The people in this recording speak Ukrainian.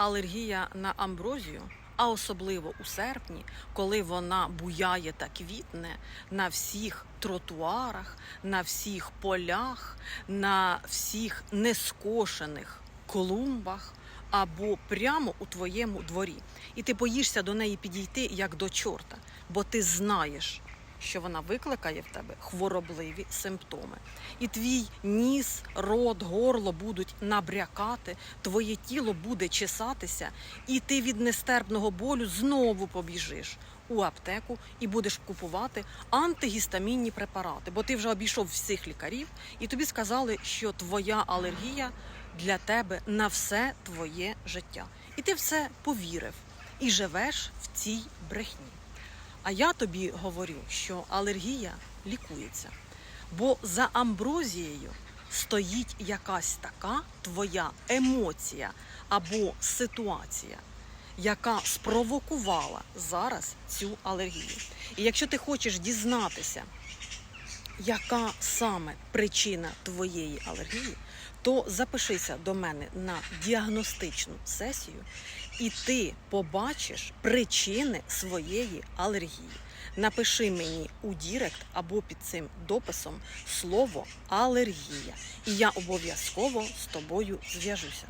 алергія на амброзію, а особливо у серпні, коли вона буяє та квітне на всіх тротуарах, на всіх полях, на всіх нескошених клумбах або прямо у твоєму дворі. І ти боїшся до неї підійти як до чорта, бо ти знаєш, що вона викликає в тебе хворобливі симптоми. І твій ніс, рот, горло будуть набрякати, твоє тіло буде чесатися, і ти від нестерпного болю знову побіжиш у аптеку і будеш купувати антигістамінні препарати, бо ти вже обійшов всіх лікарів, і тобі сказали, що твоя алергія для тебе на все твоє життя. І ти все повірив і живеш в цій брехні. А я тобі говорю, що алергія лікується. Бо за амброзією стоїть якась така твоя емоція або ситуація, яка спровокувала зараз цю алергію. І якщо ти хочеш дізнатися, яка саме причина твоєї алергії, то запишися до мене на діагностичну сесію, і ти побачиш причини своєї алергії. Напиши мені у Дірект або під цим дописом слово алергія, і я обов'язково з тобою зв'яжуся.